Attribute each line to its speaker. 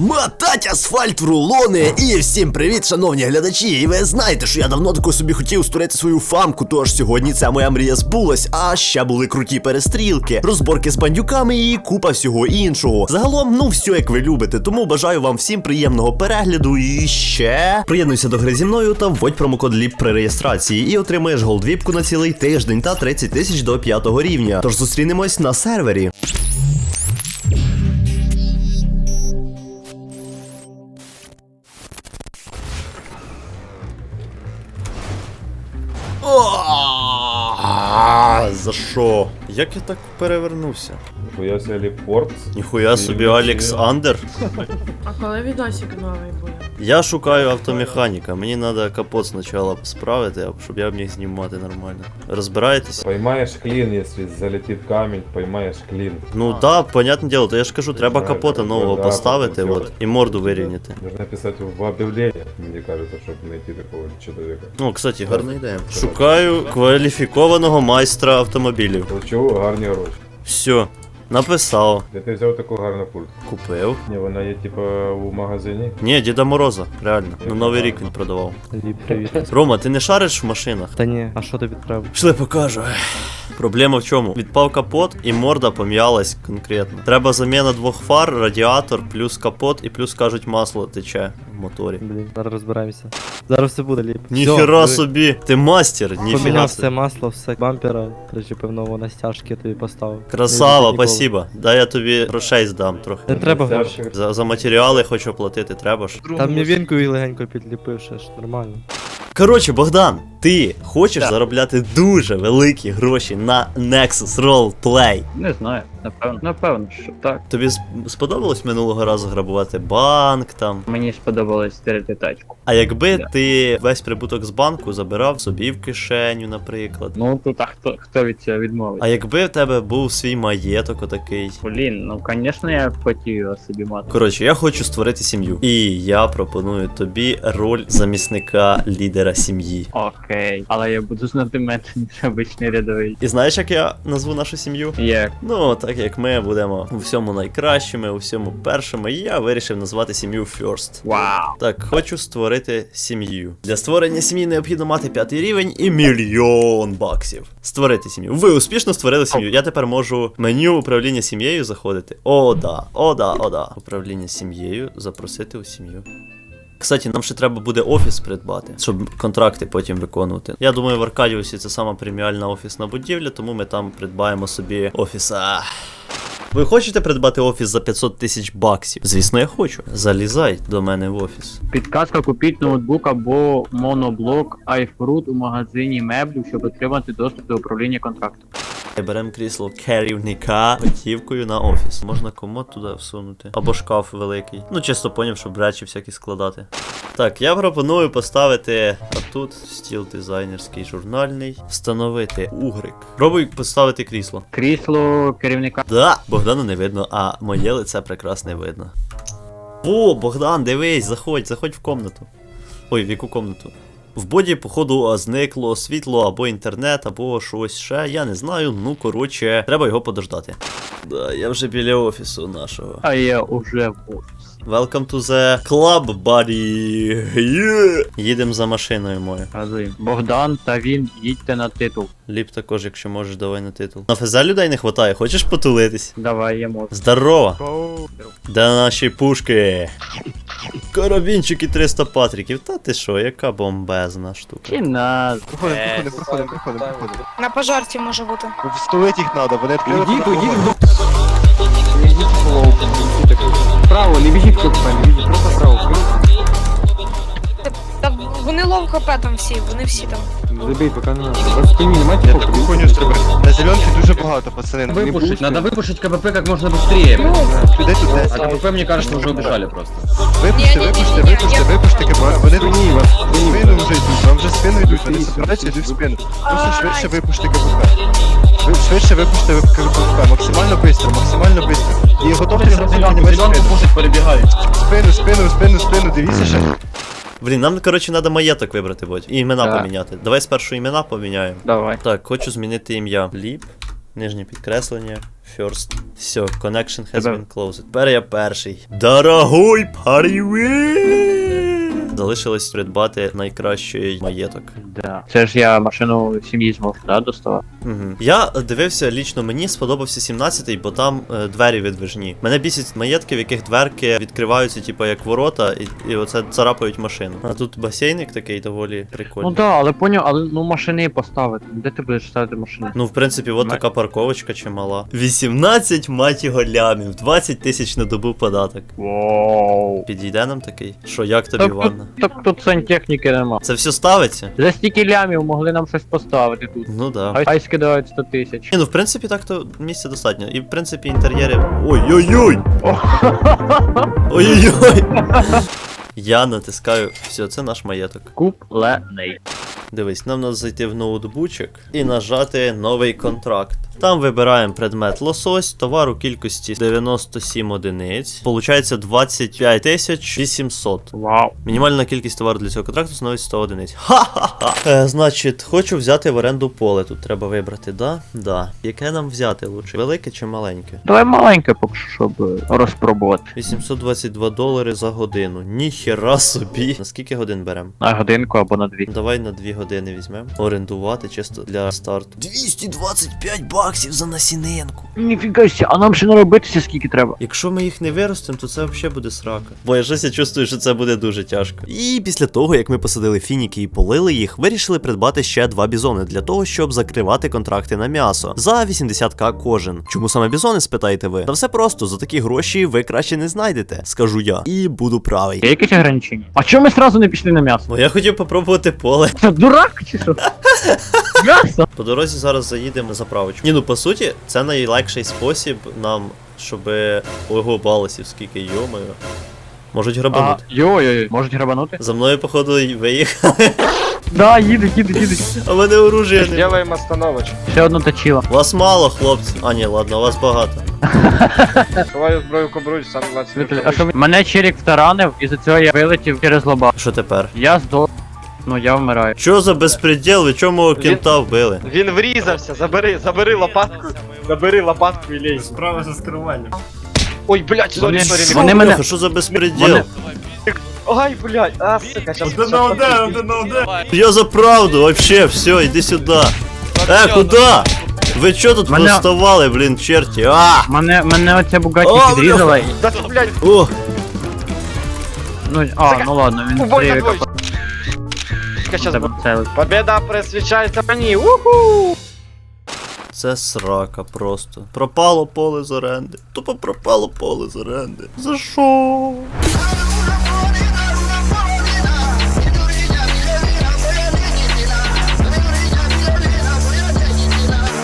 Speaker 1: Мотать асфальт в рулони і всім привіт, шановні глядачі! І ви знаєте, що я давно тако собі хотів створити свою фамку, тож сьогодні ця моя мрія збулась, а ще були круті перестрілки, розборки з бандюками і купа всього іншого. Загалом, ну все як ви любите, тому бажаю вам всім приємного перегляду і ще приєднуйся до гри зі мною та вводь промокод LIP при реєстрації і отримаєш голдвіпку на цілий тиждень та 30 тисяч до 5 рівня. Тож зустрінемось на сервері. А, За що? Як я так перевернувся?
Speaker 2: Ніхуя себе ліпорт.
Speaker 1: Ніхуя собі Олександр.
Speaker 3: А коли відосик новий буде?
Speaker 1: Я шукаю автомеханіка. Мені треба капот спочатку справити, щоб я міг знімати нормально. Розбираєтесь?
Speaker 2: Поймаешь клин, если залетит камень, поймаешь клин.
Speaker 1: Ну да, понятне діло, то я ж кажу, треба капота нового
Speaker 2: да,
Speaker 1: поставити
Speaker 2: потім
Speaker 1: от, і морду вирівняти.
Speaker 2: Нужно писать в объявление, мне кажется, чтобы найти такого человека.
Speaker 1: О, кстати, гарна ідея. Шукаю кваліфікованого майстра автомобілів.
Speaker 2: Получу гарні гроші.
Speaker 1: Все, написав,
Speaker 2: Де ти взяв таку гарну пульт?
Speaker 1: купив.
Speaker 2: Ні, вона є типа у магазині.
Speaker 1: Ні, Діда Мороза, реально. На новий рік він продавав.
Speaker 4: Привіт.
Speaker 1: Рома, ти не шариш в машинах?
Speaker 4: Та ні, а що тобі треба?
Speaker 1: Шли покажу. Проблема в чому? Відпав капот і морда пом'ялась конкретно. Треба заміна двох фар, радіатор, плюс капот і плюс кажуть масло тече в моторі.
Speaker 4: Блін, зараз розбираємося. Зараз все буде, Ліп.
Speaker 1: Ніхера
Speaker 4: Всьо,
Speaker 1: собі! Ти мастер, ніфіга
Speaker 4: Поміняв все масло, все бампера, причепив нову на стяжки тобі поставив.
Speaker 1: Красава, спасибо. Дай я тобі грошей здам трохи.
Speaker 4: Не треба
Speaker 2: Це
Speaker 4: грошей.
Speaker 1: За, за матеріали хочу платити, треба ж.
Speaker 4: Там мівінкою легенько підліпив, ще ж нормально.
Speaker 1: Коротше, Богдан, ти хочеш заробляти дуже великі гроші на Nexus Roleplay.
Speaker 5: Не знаю, напевно. Напевно, що так.
Speaker 1: Тобі сподобалось минулого разу грабувати банк там?
Speaker 5: Мені сподобалось стерти тачку.
Speaker 1: А якби
Speaker 5: Да.
Speaker 1: ти весь прибуток з банку забирав собі в кишеню, наприклад.
Speaker 5: Ну тут а хто хто від цього відмовить?
Speaker 1: А якби в тебе був свій маєток отакий.
Speaker 5: Блін, ну звісно, я б хотів його собі мати.
Speaker 1: Коротше, я хочу створити сім'ю. І я пропоную тобі роль замісника лідера сім'ї.
Speaker 5: Окей. Але я буду знати менше, ніж обичний рядовий.
Speaker 1: І знаєш, як я назву нашу сім'ю?
Speaker 5: Як?
Speaker 1: Ну, так як ми будемо у всьому найкращими, у всьому першими, я вирішив назвати сім'ю First.
Speaker 5: Вау!
Speaker 1: Так, хочу створити сім'ю. Для створення сім'ї необхідно мати п'ятий рівень і мільйон баксів. Створити сім'ю. Ви успішно створили сім'ю. Я тепер можу в меню управління сім'єю заходити. О, да, о, да, о, да. Управління сім'єю, запросити у сім'ю. Кстати, нам ще треба буде офіс придбати, щоб контракти потім виконувати. Я думаю, в Аркадіусі це сама преміальна офісна будівля, тому ми там придбаємо собі офіса. Ви хочете придбати офіс за 500 тисяч баксів? Звісно, я хочу. Залізай до мене в офіс.
Speaker 5: Підказка купіть ноутбук або моноблок iFruit у магазині меблів, щоб отримати доступ до управління контрактом.
Speaker 1: Беремо крісло керівника готівкою на офіс. Можна комод туди всунути. Або шкаф великий. Ну, чисто поняв, щоб речі всякі складати. Так, я пропоную поставити отут стіл дизайнерський журнальний. Встановити угрик. Пробуй поставити крісло.
Speaker 5: Крісло керівника.
Speaker 1: Да, Богдану не видно, а моє лице прекрасне видно. О, Богдан, дивись, заходь, заходь в комнату. Ой, в яку комнату? В боді, походу, зникло світло або інтернет, або щось ще, я не знаю. Ну, коротше, треба його подождати. Да, я вже біля офісу нашого.
Speaker 5: А я уже в офіс.
Speaker 1: Welcome to the club, buddy. Yeah. Їдемо за машиною мою.
Speaker 5: Разуємо. Богдан та він їдьте на титул.
Speaker 1: Ліп також, якщо можеш, давай на титул. На фезе людей не хватає, хочеш потулитись?
Speaker 5: Давай я можу.
Speaker 1: Здорово! Де наші пушки? Карабінчики 300 патриків. Та ти що, яка бомбезна штука.
Speaker 5: Чи нас.
Speaker 6: Проходимо, проходимо, проходимо, проходимо, проходимо.
Speaker 7: На пожарці може бути.
Speaker 6: Встулити їх треба, вони відкрили.
Speaker 8: Ідіть,
Speaker 6: проходимо.
Speaker 8: ідіть вдох. Не йдіть в голову, не так. Вправо, не біжіть тут, не біжіть, просто вправо.
Speaker 7: Та вони лов хп там всі, вони всі там.
Speaker 8: Забій, поки не надо. Просто спині, не майте
Speaker 6: Я
Speaker 8: фокус.
Speaker 6: таку хуйню стрибаю. На зеленці дуже багато, пацани. Не
Speaker 8: Выпушить,
Speaker 6: пуште.
Speaker 8: надо выпушить КПП как можно быстрее. блин.
Speaker 6: Людей тут
Speaker 8: А
Speaker 6: 10.
Speaker 8: КПП, мне кажется, уже убежали просто.
Speaker 6: Випуште, випуште,
Speaker 7: Ні-ні-ні-ні,
Speaker 6: випуште,
Speaker 7: я-
Speaker 6: випуште КП. Вони тут ні, вас в спину вже йдуть, вам вже в спину йдуть, вони збираються, йдуть в спину. Просто швидше випуште КПП. Ви швидше випуште ви- максимально швидко, максимально швидко. І готовте весь
Speaker 8: пушить, перебігають.
Speaker 6: Спину, спину, спину, спину, дивіться ще.
Speaker 1: Блін, нам, коротше, треба маєток вибрати, будь. І імена
Speaker 5: Так.
Speaker 1: поміняти. Давай спершу імена поміняємо.
Speaker 5: Давай.
Speaker 1: Так, хочу змінити ім'я. Ліп, нижнє підкреслення, First. Все, connection has
Speaker 5: Тебе-
Speaker 1: been closed. Тепер я перший. Дорогой привіт! Залишилось придбати найкращий маєток.
Speaker 5: Да. Це ж я машину сім'ї зможу, да, доставати?
Speaker 1: Угу. Я дивився лічно мені сподобався 17-й, бо там е, двері відвижні. Мене бісять маєтки, в яких дверки відкриваються, типу, як ворота, і, і оце царапають машину. А тут басейник такий доволі прикольний.
Speaker 5: Ну
Speaker 1: прикольний.
Speaker 5: да, але поняв, але ну машини поставити. Де ти будеш ставити машини?
Speaker 1: Ну, в принципі, от
Speaker 5: Ма-
Speaker 1: така парковочка чимала. 18 мать його лямів, 20 тисяч на добу податок.
Speaker 5: Вау.
Speaker 1: Підійде нам такий. Що, як тобі
Speaker 5: Так,
Speaker 1: ванна?
Speaker 5: Так тут сантехніки нема.
Speaker 1: Це все ставиться?
Speaker 5: За стільки лямів могли нам щось поставити тут.
Speaker 1: Ну да.
Speaker 5: Хай, хай скидають 100 тисяч.
Speaker 1: Ні, ну в принципі так то місця достатньо. І в принципі інтер'єри. Ой-ой-ой! Ой-ой-ой! Я натискаю. Все, це наш маєток.
Speaker 5: Куплений.
Speaker 1: Дивись, нам треба зайти в ноутбучик і нажати новий контракт. Там вибираємо предмет лосось, товар у кількості 97 одиниць. Получається 25 тисяч 800.
Speaker 5: Вау.
Speaker 1: Мінімальна кількість товару для цього контракту становить 100 одиниць. Ха-ха-ха! Е, значить, хочу взяти в оренду поле. Тут треба вибрати, да? Да. Яке нам взяти лучше? Велике чи маленьке?
Speaker 5: Давай маленьке поки що, щоб розпробувати.
Speaker 1: 822 долари за годину. Ніхера собі. На скільки годин беремо?
Speaker 5: На годинку або на дві.
Speaker 1: Давай на 2 години візьмемо. Орендувати чисто для старту. 225 баксів за насінинку.
Speaker 5: Ніфіга ся, а нам ще наробитися скільки треба.
Speaker 1: Якщо ми їх не виростимо, то це взагалі буде срака. Бо я щось я чувствую, що це буде дуже тяжко. І після того, як ми посадили фініки і полили їх, вирішили придбати ще два бізони для того, щоб закривати контракти на м'ясо за 80к кожен. Чому саме бізони, спитаєте ви? Та все просто за такі гроші ви краще не знайдете, скажу я. І буду правий.
Speaker 5: Є якісь ограничення? А чому ми сразу не пішли на м'ясо?
Speaker 1: Бо я хотів попробувати поле.
Speaker 5: Це дурак чи що? М'ясо?
Speaker 1: По дорозі зараз заїдемо на заправочку. Ні, ну по суті, це найлегший спосіб нам, щоб ого баласів, скільки йомаю. Можуть грабанути.
Speaker 5: йой-йой, можуть грабанути?
Speaker 1: За мною, походу, виїхали.
Speaker 5: Да, їдуть, їдуть, їдуть.
Speaker 1: А в мене оружия не.
Speaker 8: Делаем остановочку.
Speaker 5: Ще одну точило.
Speaker 1: Вас мало, хлопці. А, ні, ладно, вас багато.
Speaker 8: Ховаю зброю кобру, сам 20
Speaker 5: А що ми- мене Черік втаранив, і за цього я вилетів через лоба.
Speaker 1: Що тепер?
Speaker 5: Я здох. Ну я вмираю.
Speaker 1: Що за безпреділ? Ви чому мого кента вбили?
Speaker 8: Він врізався, забери, забери лопатку. Забери лопатку і лізь.
Speaker 2: Справа за скеруванням.
Speaker 8: Ой, блядь, сорі, сорі.
Speaker 5: Вони мене-
Speaker 1: Бляха, Що за безпреділ?
Speaker 5: Вони-
Speaker 8: Ой, блядь, а, сука, щас.
Speaker 2: Один на один, один на один.
Speaker 1: Я за правду, вообще, все, іди сюди. Е, куди? Ви чо тут
Speaker 5: Мене-
Speaker 1: поставали, блін, черті? А!
Speaker 5: Мене, мене оця бугаті
Speaker 1: О,
Speaker 5: підрізала. і-
Speaker 8: Да ти, блядь,
Speaker 1: О!
Speaker 5: Ну, а, ну ладно, він
Speaker 8: убой на
Speaker 5: привик
Speaker 8: сейчас Щас. Победа присвячається мені, уху!
Speaker 1: Це срака просто. Пропало поле з оренди. Тупо пропало поле з оренди. За що?